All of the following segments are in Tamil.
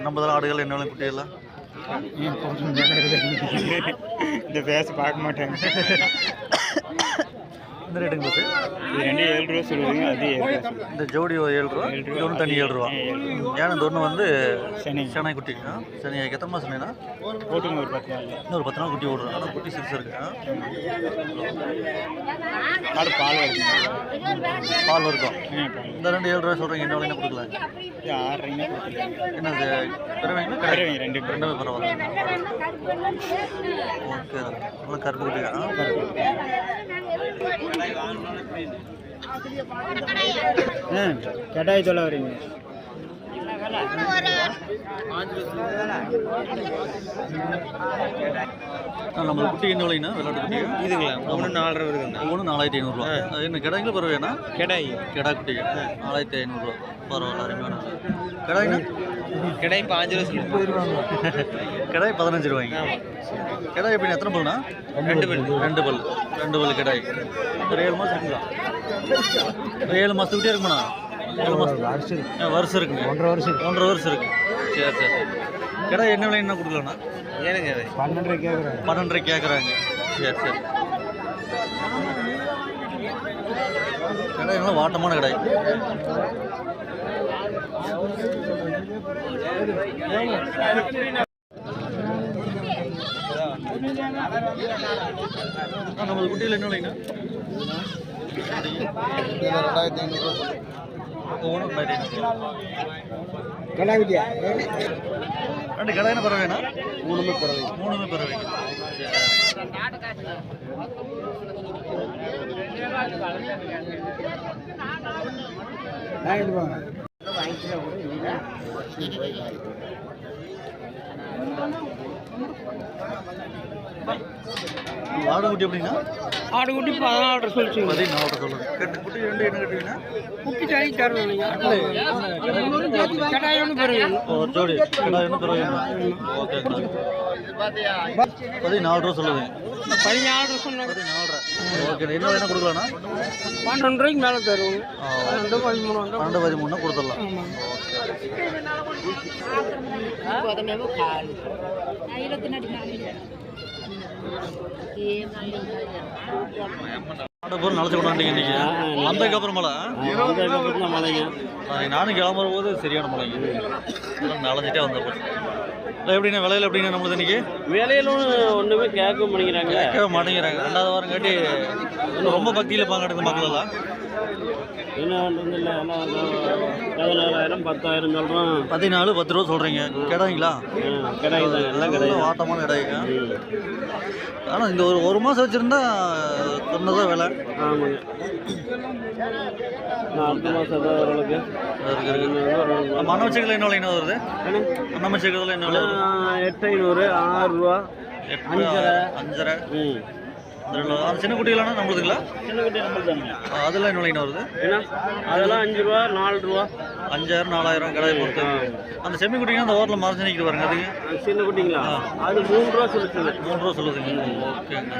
நம்ம ஆடுகள் என்ன குட்டியெல்லாம்? இந்த பேச பார்க்க மாட்டாங்க. இந்த ரேட்டுங்க இது ரெண்டு ஏழு ரூபா சொல்லுவாங்க அது இந்த ஜோடி ஏழு ரூபா இது ஒன்று தனி ஏழு ரூபா. ஏன்னா இந்த ஒன்று வந்து சனி. சென்னை குட்டி ஆ சனி எத்தனை மாதம் சொன்னீங்கன்னா போட்டுங்க ஒரு பத்து நாள். இன்னொரு பத்து நாள் குட்டி விடுறோம் ஆனால் குட்டி சிறுசு இருக்கு? ஆடு பால் பால் இருக்கும். இந்த ரெண்டு ஏழு ரூபா சொல்கிறீங்க என்ன இது ஆறரைங்க என்ன பெருவீங்களா பெருவீங்க, ரெண்டு. ரெண்டுமே பரவாயில்ல. ஓகே நல்லா கருப்பு குட்டி. ஆ கடாய் சொல்ல வரீங்க. நம்ம குட்டி என்ன விலைண்ணா விளையாட்டு குட்டி இதுங்களா? மூணு நாலரை வருதுங்க ஒன்று நாலாயிரத்தி ஐநூறுரூவா என்ன கிடாய்ங்களா பரவாயில்லைண்ணா கடாய். கிடா குட்டிங்க நாலாயிரத்தி ஐநூறுரூவா பரவாயில்ல அருமையான கிடாய்ண்ணா கடாய் பாஞ்சு ரூபா கிடாய் பதினஞ்சு ரூபாய்ங்க. கிடாய் எப்படி எத்தனை பல்னா? ரெண்டு பல். ரெண்டு பல். ரெண்டு பல். கிடாய். ஒரு ஏழு மாதம் இருக்குங்களா? ஒரு ஏழு மாதத்துக்கிட்டே இருக்குமாண்ணா? வருஷம் இருக்குங்க ஒன்றரை வருஷம் ஒன்றரை வருஷம் இருக்கு. சரி சரி. சரி கிடாய் என்ன விலை என்ன கொடுக்கலாண்ணா ஏனுங்க பன்னெண்டரை கேட்குறேன் பன்னெண்டரை கேட்குறாங்க சரி சரி. கிடாய் நல்லா வாட்டமான கிடாய் ஆ, நமது குட்டியில் என்ன விலைண்ணா ரெண்டாயிரத்தி ஐநூறுரூவா ஒவ்வொன்றும் ரெண்டாயிரத்தி ஐநூறுரூவா கடாய் குட்டியா ரெண்டு கடாயின மூணுமே பரவாயில்ல மூணுமே பறவைங்க வாங்கிட்டு போங்க ஆடு குட்டி எப்படின்னா? ஆடு குட்டி பதினாலரை சொல்லிச்சு. பதினாலு சொல்லுங்க. கட்டு குட்டி ரெண்டு என்ன கட்டுவீங்கன்னா குட்டி தரணும் நீங்கள் கடாய் ஒன்று பெறுவீங்க ஜோடி. பறவைங்க ஓகேங்கண்ணா பதினாலு ரூபா சொல்லுங்க பதினாலு சொன்னாங்க. பதினாலு ஓகே என்ன வேணா கொடுக்கலாண்ணா பன்னெண்டு ரூபாய்க்கு மேலே தருவோங்க ஆ, பன்னெண்டு பதிமூணு பன்னெண்டு பதிமூணுனா கொடுத்துடலாம். ஆட்டை பூரா நினச்சி கொண்டாண்டிங்க இன்னைக்கு. வந்ததுக்கப்புறம் மழை? மலைங்க நாளைக்கு நானும் கிளம்புற போது சரியான மழைங்க. நனைஞ்சிட்டே வந்த போது எப்படிண்ணா விலையில எப்படிங்க நம்மளுக்கு இன்னைக்கு? வேலையிலும் ஒன்றுமே கேட்க மாட்டேங்கிறாங்க. கேட்கவே மாட்டேங்கிறாங்க. ரெண்டாவது வாரம் காட்டி ரொம்ப பக்தியில் பாங்க மக்கள் எல்லாம் என்ன இல்லை எல்லாம் பதினாலாயிரம் பத்தாயிரம் சொல்கிறோம் பதினாலு பத்து ரூபா சொல்கிறீங்க கிடாங்களா? கிடையாது எல்லாம் கிடையாது வாட்டமான இடைங்க ஆனால் இந்த ஒரு ஒரு மாதம் வச்சுருந்தா சொன்னதான் விலை. ஆமாங்க. நான் அடுத்த மாதம் தான் ஓரளவுக்கு மண்ண வச்சுக்கல என்ன விலை என்ன வருது? மண்ண வச்சுக்கிறதுல என்ன விலை எட்டு ஐநூறு ஆறு ரூபா எட்டு, அஞ்சரை. அஞ்சரை. ம். சின்ன குட்டிகளானா? நம்மளுதுங்களா? சின்ன குட்டி அதெல்லாம் என்ன விலைன்னு வருது? ஏன்னா அதெல்லாம் அஞ்சு ரூபா நாலு ரூபா. அஞ்சாயிரம் நாலாயிரம் கடை பொறுத்து. அந்த செம்மி குட்டிங்க அந்த ஓரில் மறைஞ்சு நிற்கிது பாருங்க அதுங்க. அது சின்ன குட்டிங்களா? அது மூணு ரூபா சொல்லிச்சுங்க மூணு ரூபா சொல்லுதுங்க ஓகேங்க.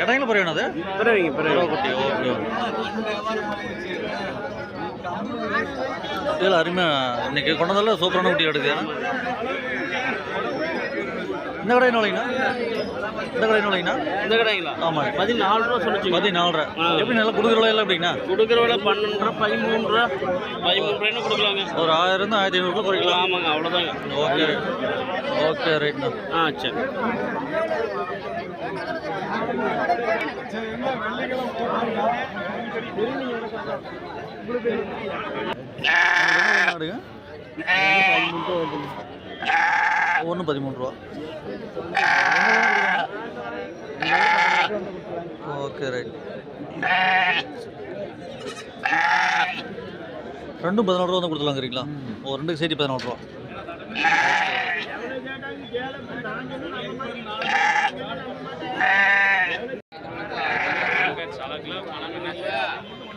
கடைங்களா பரவாயில்ல அது பிறவிங்க பிறவி. குட்டி. ஓகே குட்டிகள் அருமையாக இன்னைக்கு கொண்டதில் சூப்பரான குட்டி எடுக்குது. இந்த கடை என்ன விலைங்கண்ணா இந்த கடை என்ன விலைங்கண்ணா இந்த கடைங்களா? ஆமாங்க பதினாலு ரூபா சொல்லிச்சுங்க பதினாலரை எப்படி நல்லா கொடுக்குற விலை எல்லாம் எப்படிங்கண்ணா கொடுக்குற விலை பன்னெண்டு ரூபா பதிமூணு ரூபா பதிமூணு ரூபாய்னு கொடுக்கலாங்க. ஒரு ஆயிரம் இருந்து ஆயிரத்தி ஐநூறுக்குள்ள குறைக்கலாம். ஆமாங்க அவ்வளோதாங்க ஓகே. ஓகே ரைட்ண்ணா. ஆ சரி. ஆடுங்க ஒன்று பதிமூன்று ரூபா ஓகே ரைட். ரெண்டும் பதினாறு வந்து தான் கொடுத்துலாங்கிறீங்களா? ஓ ரெண்டுக்கு சேர்த்து பதினாறு ரூபா. Ah!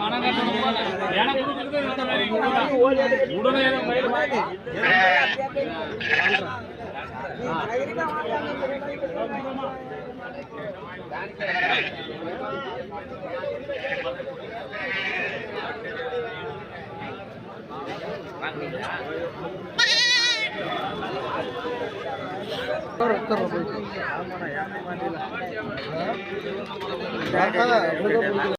பணம் கட்டணும் உடனே உடனே ಯಾಕೆ